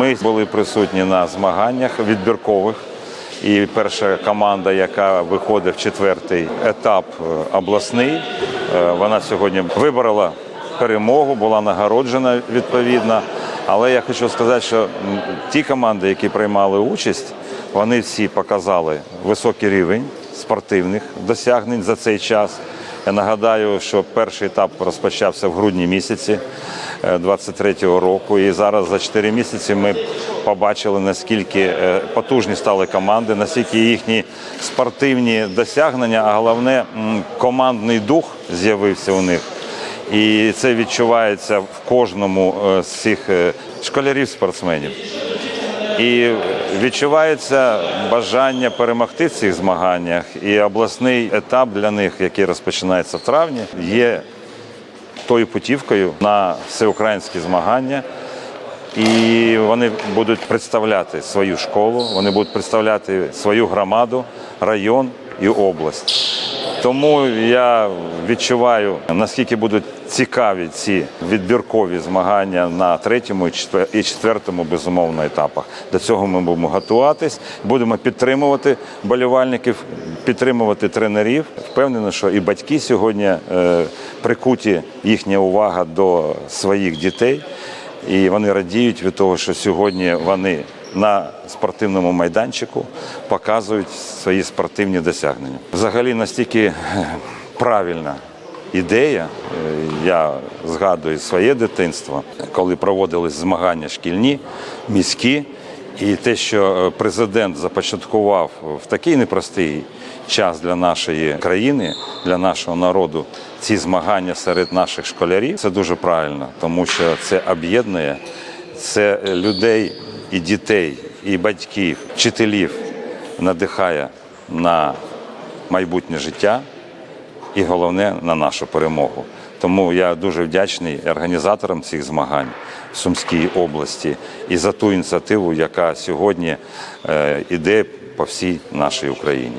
Ми були присутні на змаганнях відбіркових. І перша команда, яка виходить в четвертий етап е, обласний, е, вона сьогодні виборола перемогу, була нагороджена відповідно. Але я хочу сказати, що ті команди, які приймали участь, вони всі показали високий рівень спортивних досягнень за цей час. Я нагадаю, що перший етап розпочався в грудні місяці 23-го року, і зараз за 4 місяці ми побачили наскільки е, потужні стали команди, наскільки їхні спортивні досягнення, а головне командний дух з'явився у них. І це відчувається в кожному е, з цих е, школярів-спортсменів. І відчувається бажання перемогти в цих змаганнях. І обласний етап для них, який розпочинається в травні, є тою путівкою на всеукраїнські змагання. І вони будуть представляти свою школу, вони будуть представляти свою громаду, район і область. Тому я відчуваю, наскільки будуть цікаві ці відбіркові змагання на третьому і четвертому, безумовно, етапах. До цього ми будемо готуватись, будемо підтримувати болівальників, підтримувати тренерів. Впевнений, що і батьки сьогодні е, прикуті їхня увага до своїх дітей. І вони радіють від того, що сьогодні вони на спортивному майданчику показують свої спортивні досягнення. Взагалі настільки е, правильна ідея. Е, Я згадую своє дитинство, коли проводились змагання шкільні, міські. І те, що е, президент започаткував в такий непростий час для нашої країни, для нашого народу, ці змагання серед наших школярів, це дуже правильно, тому що це об'єднує це людей і дітей, і батьків, вчителів надихає на майбутнє життя і головне на нашу перемогу. Тому я дуже вдячний організаторам цих змагань в Сумській області і за ту ініціативу, яка сьогодні е, іде по всій нашій Україні.